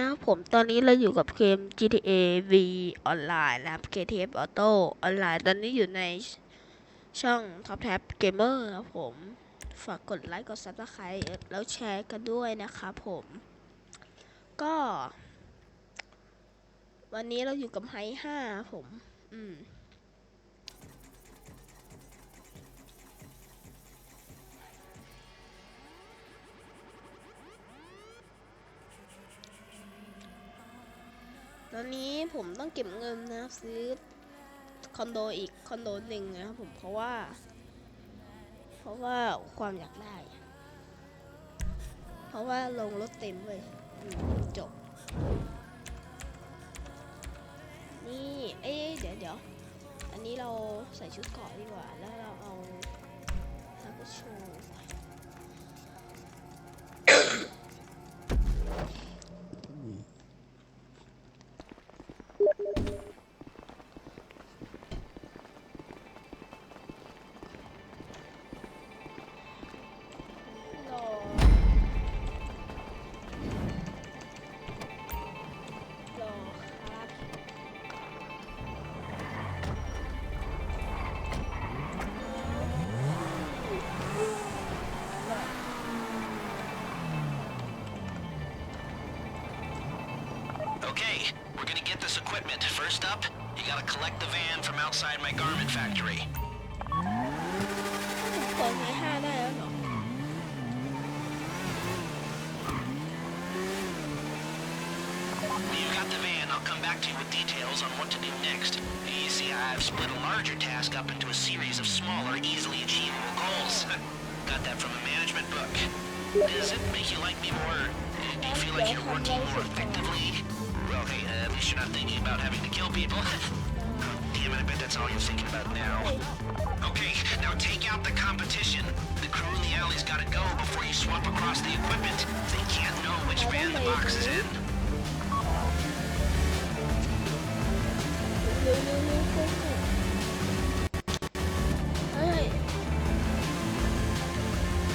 นะครับผมตอนนี้เราอยู่กับเกม GTA V ออนไลน์นะครับ KTF Auto ออนไลน์ตอนนี้อยู่ในช่อง Top Tab Gamer ครับผม ฝากกดไลค์กด Subscribe แล้วแชร์กันด้วยนะครับผม ก็ วันนี้เราอยู่กับไฮ5ครับผม อืม อนนี้ผมต้องเก็บเงินนะครับซื้อคอนโดอีกคอนโดหนึ่งนะครับผมเพราะว่า เพราะว่าความอยากได้ เพราะว่าลงรถเต็มเลยจบ นี่เอ๊ะเดี๋ยวเดี๋ยวอันนี้เราใส่ชุดเกาะดีกว่า แล้วเราเอาฮากุโชใ get this equipment. First up, you gotta collect the van from outside my garment factory. เปิดไม้ห้าได้แล้วเหรอ When you got the van, I'll come back to you with details on what to do next. You see, I've split a larger task up into a series of smaller, easily achievable goals. Got that from a management book. Does it make you like me more? Do you feel like you're working more effectively? Hey, uh, at least you're not thinking about having to kill people. Damn it, I bet that's all you're thinking about now. Okay, now take out the competition. The crew in the alley's gotta go before you swap across the equipment. They can't know which van the box is in.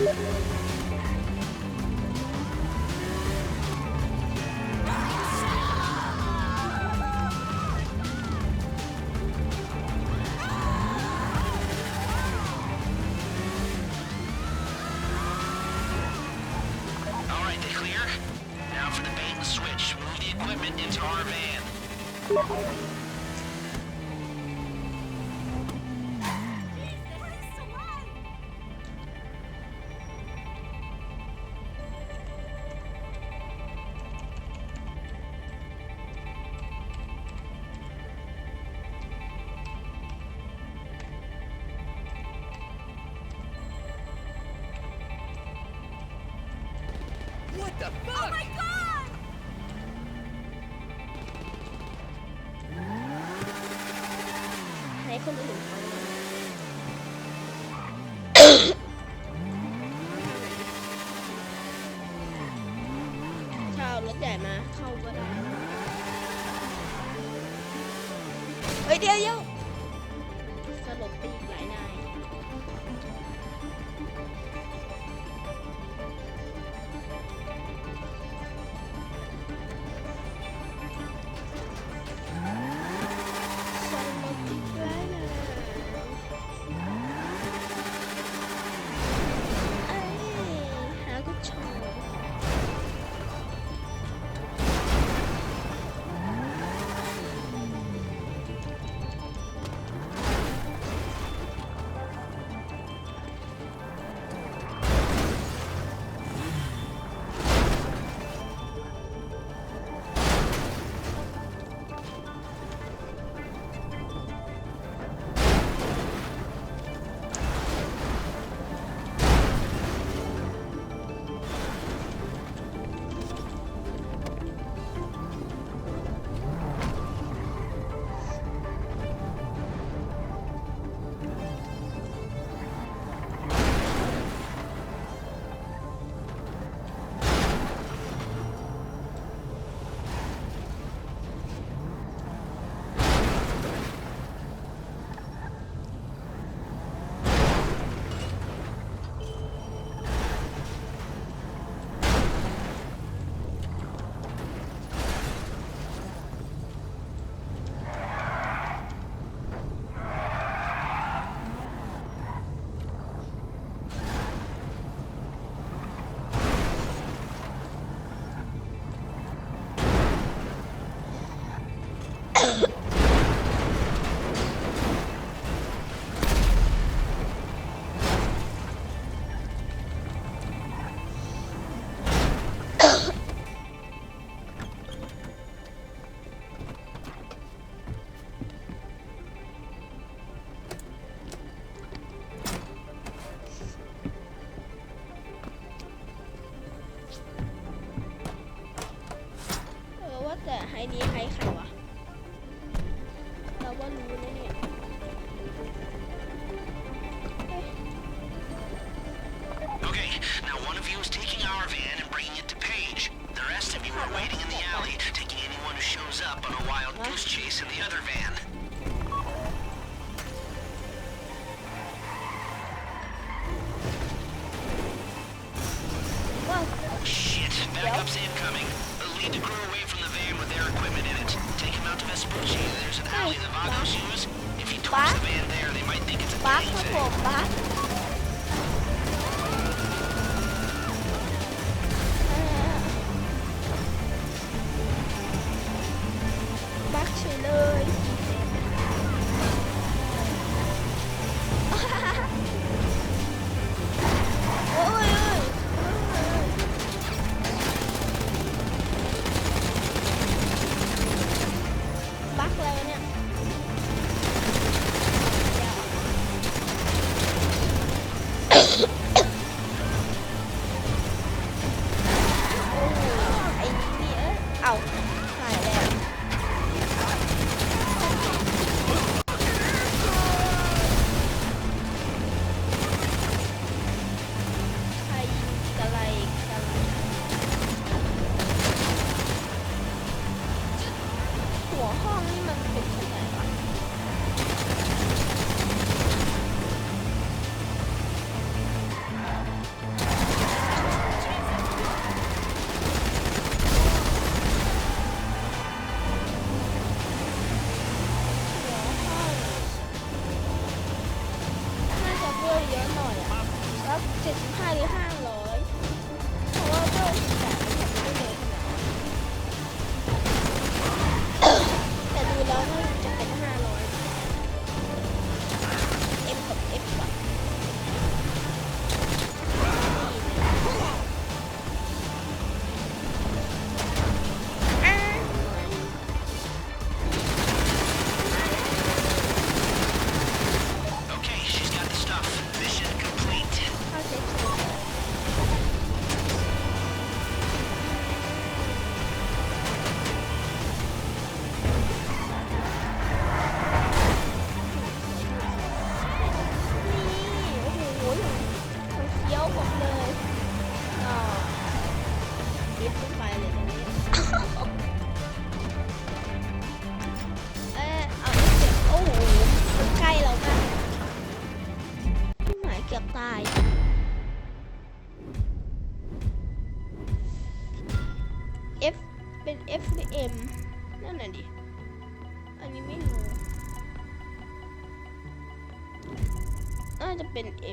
เ the fuck? Oh my god! ให้คนอื่นเขาเลยถ้าเอารถใหญ่มา เข้าก็ได้ เฮ้ยเดี๋ยวเดี๋ยว นี้ใครข่ 我吧？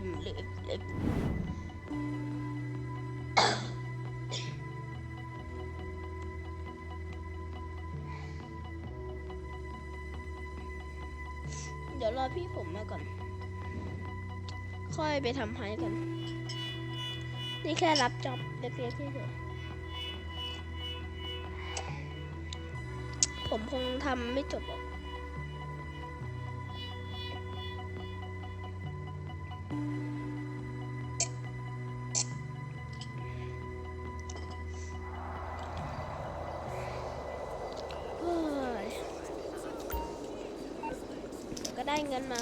มหรืเดี๋ยวรอพี่ผมมาก่อน ค่อยไปทำไฮกัน นี่แค่รับจ็อบเล็กๆเฉยผมคงทำไม่จบหรอก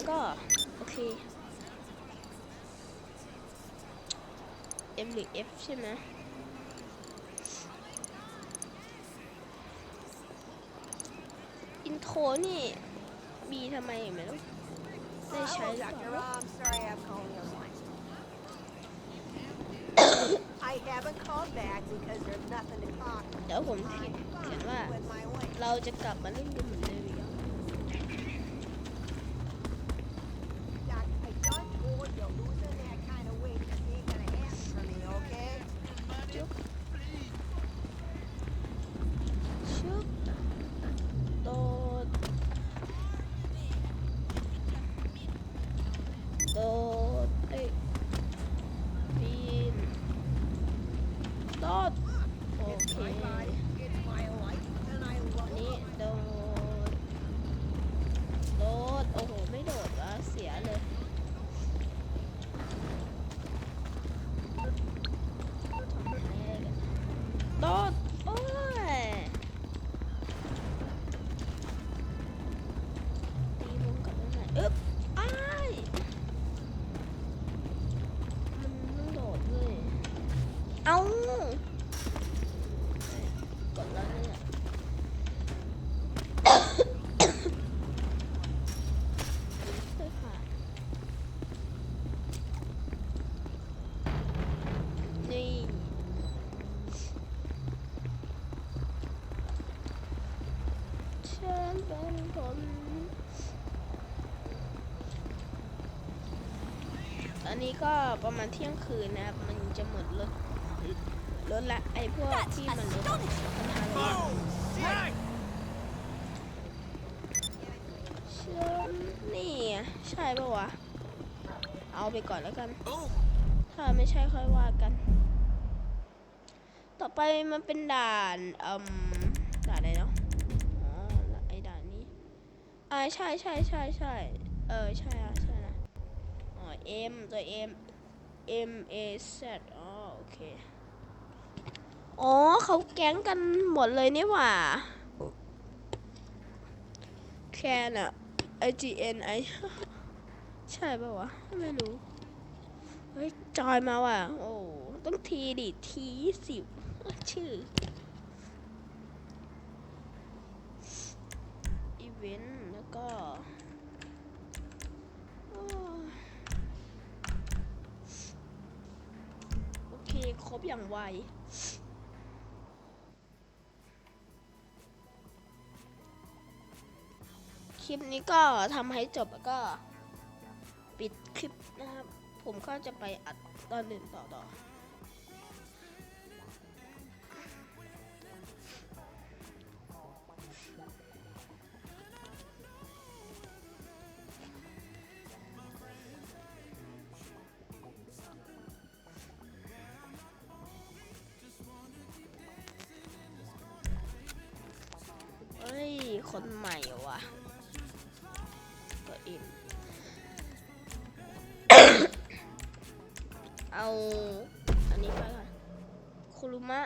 ก็ โอเค M หรือ F ใช่ไหมอินโทรนี่มีทำไมไม่รู้ได้ใช้หรือเปล่าเดี๋ยวผมเขียนว่าเราจะกลับมาเล่นกัเหมือนเดิม นนี้ก็ประมาณเที่ยงคืนนะครับ มันจะหมดรถรถละไอ้พวกที่มันรถปัญหาอะไรฉันนี่ไงใช่ปะวะ เอาไปก่อนแล้วกัน ถ้าไม่ใช่ค่อยว่ากัน ต่อไปมันเป็นด่านอืมด่านอะไรเนาะอ๋อไอ้ด่านนี้อ่าใช่ใช่ใช่ใช่เออใช่อะใช่นะอ๋อ M ตัว M M A Z อ๋อโอเค อ๋อเขาแก๊งกันหมดเลยนี่หว่า แคนอะ I G N I ใช่ป่าวะ ไม่รู้ เฮ้ย จอยมาว่ะ โอ้ต้องทีดิทีสิบชื่อ อีเวนต์ แล้วก็โอ้โอเค ครบ อย่างไว คลิปนี้ก็ทำให้จบแล้วก็ปิดคลิปนะครับ ผมก็จะไปอัดตอนอื่นต่อต่อ้ย คนใหม่เหรอวะตัวเองเอา อันนี้ไปก่อนคุรุมะ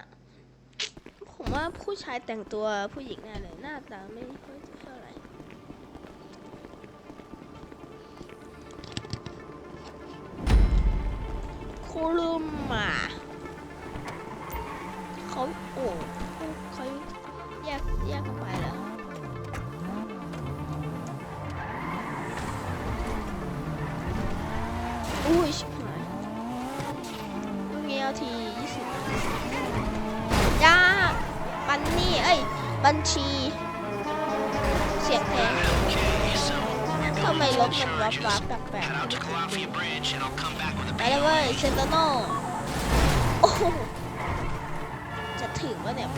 ผมว่าผู้ชายแต่งตัวผู้หญิงแน่เลย หน้าตาไม่ค่อยเท่าไหร่ คุรุมะ ที20ยากบันนี่เอ้ย บัญชี เสียงแพลงทำไมลบมันวับวับแปลกๆไปเลยเว้ยเซนโตโน่อ้จะถึงวะเนี่ย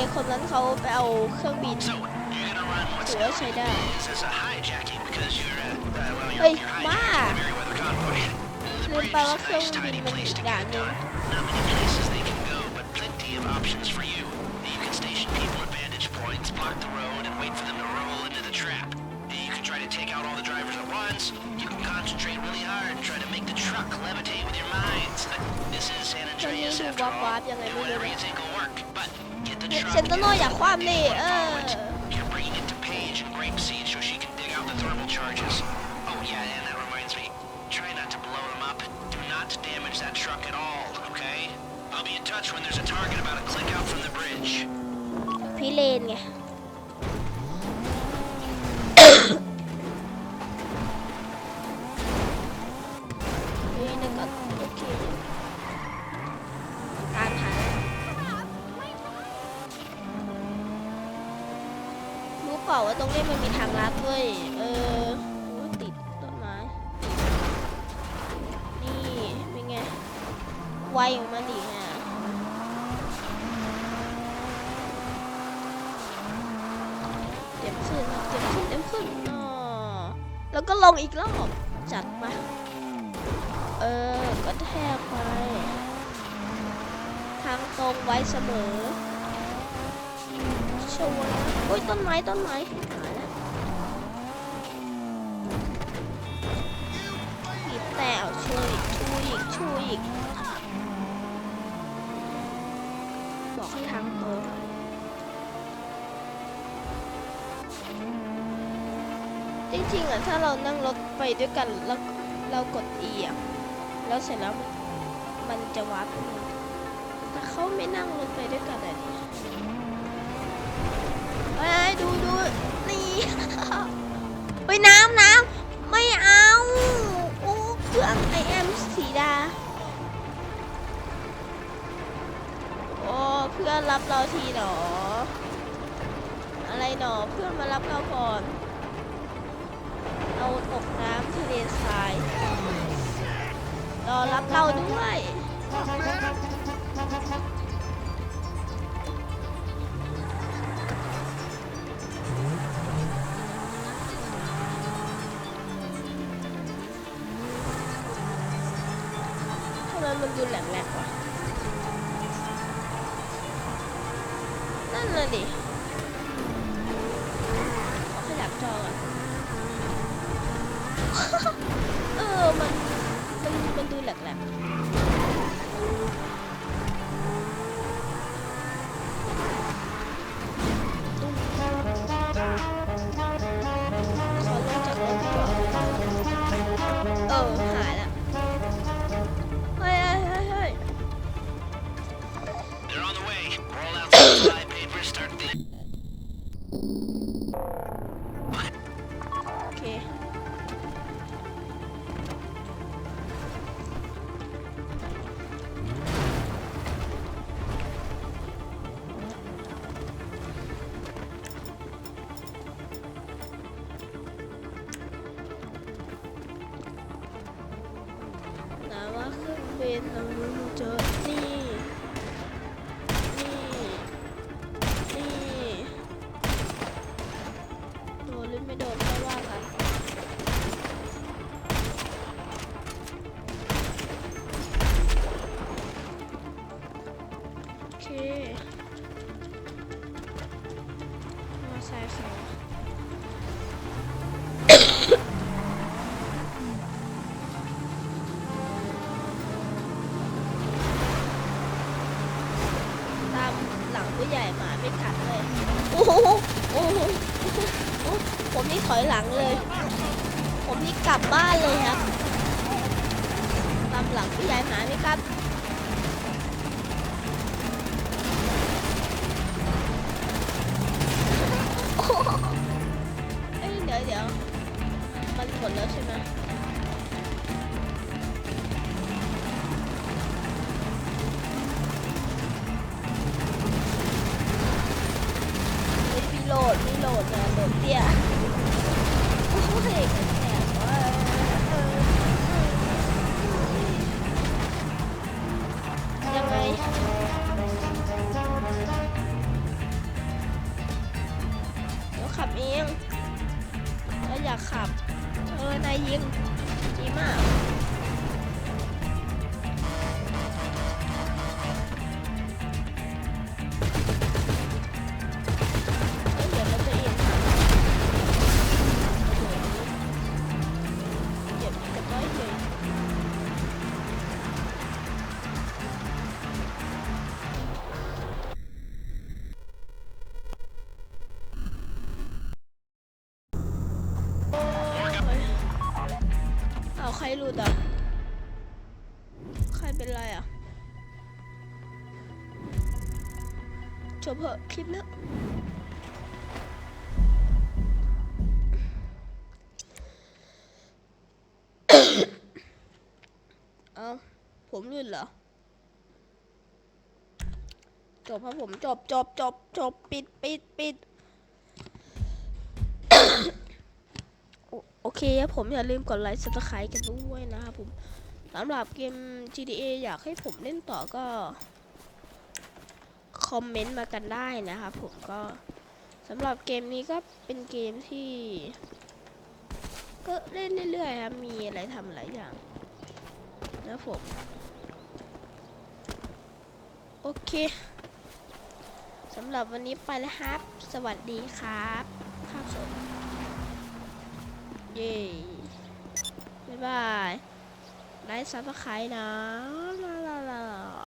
คคนนั้นเขาไปเอาเครื่องบินถือว่าใช้ได้ เฮ้ยบ้าลืมไปว่าเครื่องบินมันอีกอย่างหนึ่งวับวับยังไงไม่รู้ เล you ย think will work, but get the เนี่ย truck เซนโตโนอย่าคว่ำดิเออ you're bringing it to Paige and รู้เปล่าว่าตรงนี้มันมีทางลัดด้วยเออติดต้นไม้ นี่ เป็นไง ไวของมันดีฮะเต็มขึ้นเต็มขึ้นเต็มขึ้นอ๋อแล้วก็ลงอีกรอบ จัดมา เออกระแทกไป ทางตรงไว้เสมอชวร์ โอ้ยต้นไม้ต้นไม้หายแล้วบีบแต่เอาชูอีกชูอีกชูอีกบอกให้ทางตรงจริงๆอะถ้าเรานั่งรถไปด้วยกันแล้วเรากด E อะแล้วเสร็จแล้วมันจะวาร์ปไปเลยแต่เขาไม่นั่งรถไปด้วยกันอะดิ ดูดูนี่ ไปน้ำน้ำไม่เอาโอ้เครื่องไอเอ็มสีดาโอ้เพื่อนรับเราทีหนอ อะไรหนอเพื่อนมารับเราก่อนเราตกน้ำทะเลทรายรอรับเราด้วย ดูแหลกๆว่ะ นั่นน่ะดิขอขยับจอก่อนเออ มัน มัน มันดูแหลกๆ บ้านเลยครับตามหลังผู้ใหญ่หมาไม่กัดโอ้โหเอ้ยเดี๋ยวเดี๋ยวมันหมดแล้วใช่ไหมมีโหลดมีโหลดนะโหลดเตี้ยโอ้ยกันแสบเว้ย บเหอะคลิปแล้เอาผมหลุดเหรอ จบครับผมจบจบจบจบปิดปิดปิดโอเคครับผมอย่าลืมกดไลค์ subscribe กันด้วยนะครับผมสำหรับเกม GTA อยากให้ผมเล่นต่อก็ อมเมนต์มากันได้นะครับผมก็สำหรับเกมนี้ก็เป็นเกมที่ ก็เล่นเรื่อยๆครับมีอะไรทำหลายอย่างนะผม โอเคสำหรับวันนี้ไปแล้วครับ สวัสดีครับภาพสดเย้บ๊ายบายไลค์ซับสไครต์นะ